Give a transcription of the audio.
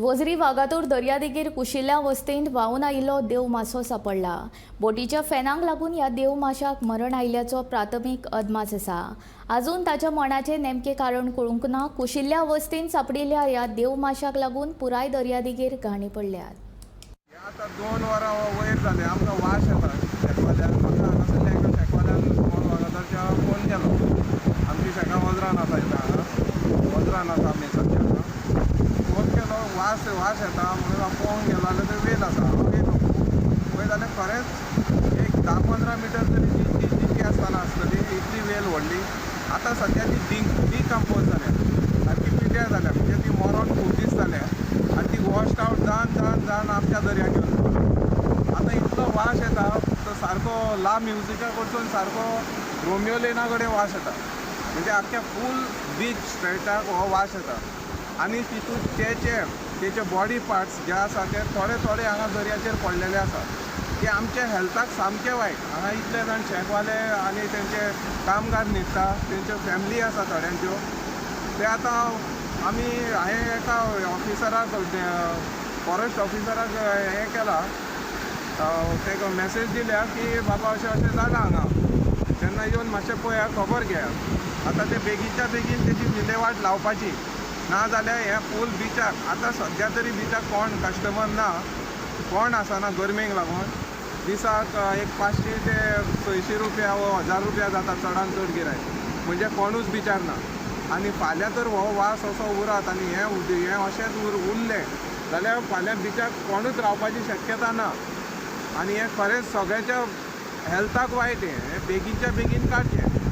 वजरी वागातोर दर्यादेगेर कुशिल्ल्या वस्तेंत व्हांवून आयिल्लो देव मासो सापडला. बोटीच्या फॅनांक लागून ह्या देव माशाक मरण आयिल्ल्याचो प्राथमीक अदमास आसा आजून ताच्या मरणाचें नेमकें कारण कळूंक ना कुशिल्ल्या वस्तीन सापडिल्ल्या ह्या देव माशाक लागून पुराय दर्यादेगेर घाणी पडल्यात. आतां दोन वरां वयर जाले आमकां वास येता. वास वास येता म्हणून हांव पळोवंक गेलो जाल्यार थंय वेल आसा हांव येयलो पळय जाल्यार खरेंच एक धा पंदरा मिटर तरी ती ती जितकी आसतना आसतली इतली वेल व्हडली आतां सद्या ती डिंक डिकम्पोज जाल्या सारकी पिड्ड्यार जाल्या म्हणजे ती मरोन खूब दीस जाल्या आनी ती वॉश्ड आवट जावन जावन जावन आमच्या दर्याक येवन आतां इतलो वास येता तो सारको ला म्युजिका कडसून सारको रोमियो लेना कडेन वास येता. म्हणजे आख्या फूल बीच स्ट्रेटाक हो वास येता. आनी तितून जे तेचे बॉडी पार्ट्स जे आसा ते थोडे थोडे हांगा दर्याचेर पडलेले आसा ते आमच्या हेल्थाक सामके वायट हांगा इतले जाण शेकवाले आनी तेंचे कामगार न्हिदता तेंच्यो फॅमिली आसा थोड्यांच्यो. ते आतां आमी हांवें एका ऑफिसराक फॉरेस्ट ऑफिसराक हें केलां. ताका मॅसेज दिल्या की बाबा अशें अशें जालां हांगा. तेन्ना येवन मातशें पळया खबर घेयात आतां ते बेगीनच्या बेगीन तेजी विलेवाट लावपाची. ना जाल्यार हे फूल बिचाक आतां सद्या तरी बिचाक कोण? कस्टमर ना. कोण आसना गरमेक लागून. दिसाक एक पांचशी ते सयशीं रुपया वो हजार रुपया जाता चडान चड गिरायक म्हणजे कोणूच बिचार ना. आनी फाल्यां तर हो वास असो उरत आनी हें उद- हें अशेंच उर उरलें. जाल्यार फाल्यां बिचाक कोणूच रावपाची शक्यता ना. आनी हें खरेंच सगळ्याच्या हेल्थाक वायट हें हें बेगीनच्या बेगीन काडचें